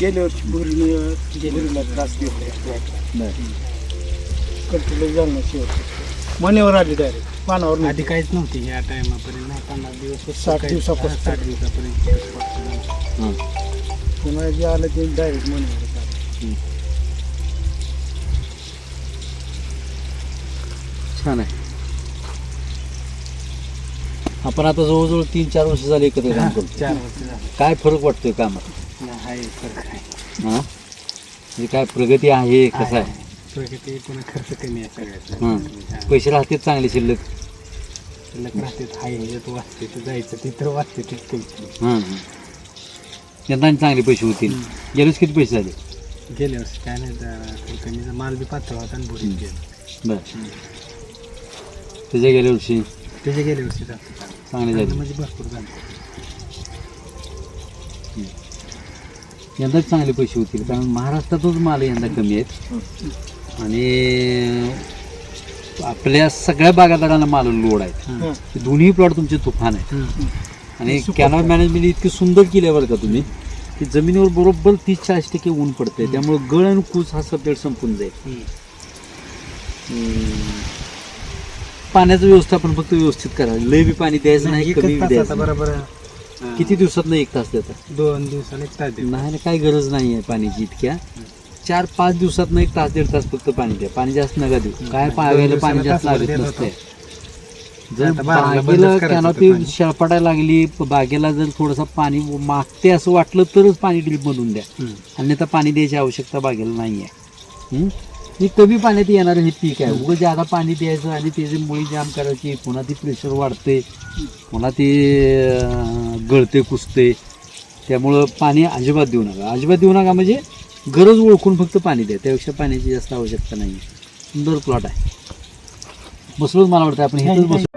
गेल्या वर्षी भुरीने भुरीला त्रास देतो कंट्रोल जालना शेवट मनेवर आली डायरेक्ट पानावर आधी. काहीच नव्हती या टायमापर्यंत नाही पन्नास दिवस साठ. दिवसापासून. साठ दिवसापर्यंत पुन्हा जे आलं ते डायरेक्ट मनेवर छान आहे. आपण आता जवळजवळ तीन चार वर्ष झाले एकत्र काम करतो चार वर्ष झाले. काय फरक वाटतोय कामात? हां म्हणजे काय प्रगती आहे कसं आहे? प्रगती पुन्हा खर्च कमी आहे सगळ्यात. हां. पैसे राहते चांगले शिल्लक. शिल्लक राहते हाय ह्याच्यात वाचते तर जायचं तिथं वाचते ते पैसे हां हां. यंदा चांगले पैसे होतील. वर्षी किती पैसे झाले? गेल्या वर्षी काय नाही जरा कमीचा माल बी पातळ होता आणि भुरीत गेला. बरं. त्याच्या गेल्या वर्षी? त्याच्या गेल्या वर्षी. चांगले झाले. म्हणजे भरपूर झालं. यंदा चांगले पैसे होतील कारण महाराष्ट्रातच माल यंदा कमी आहेत. आणि आपल्या सगळ्या बागायतदारांना माल लोड हं. ते दोन्ही प्लॉट तुमचे तुफान आहेत. आणि कॅनॉल मॅनेजमेंट इतकी सुंदर केली बरं का तुम्ही की जमिनीवर बरोबर तीस चाळीस टक्के ऊन पडतंय. त्यामुळे गळ आणि कूच हा सब्जेक्ट संपून जाईल. पाण्याचं व्यवस्थापन फक्त व्यवस्थित करा. लय बी पाणी द्यायचं नाही कमी द्यायचं. बरोबर किती दिवसात एक तास देतात? दोन दिवसाला एक तास देऊ नाही ना काही गरज नाही आहे पाण्याची इतक्या. चार पाच दिवसात एक तास दीड तास फक्त पाणी द्या. पाणी जास्त नका देऊ. काय पाहायला पाणी जास्त लागत नसते. जर बागेला कॅनॉपी. शेळपटायला लागली बागेला जर थोडंसं पाणी मागते असं वाटलं तरच पाणी ड्रीप मधून द्या. अन्यथा पाणी द्यायची आवश्यकता बागेला नाही आहे हे कमी पाण्यात येणारं हे पीक आहे. उगं ज्यादा पाणी द्यायचं आणि त्याची मुळी जाम करायची पुन्हा ती प्रेशर वाढते. पुन्हा ती गळते कुसते. त्यामुळं पाणी अजिबात देऊ नका. अजिबात देऊ नका म्हणजे गरज ओळखून फक्त पाणी द्या. त्यापेक्षा पाण्याची जास्त आवश्यकता नाही सुंदर प्लॉट आहे. बसलोच मला वाटतं आपण बसलो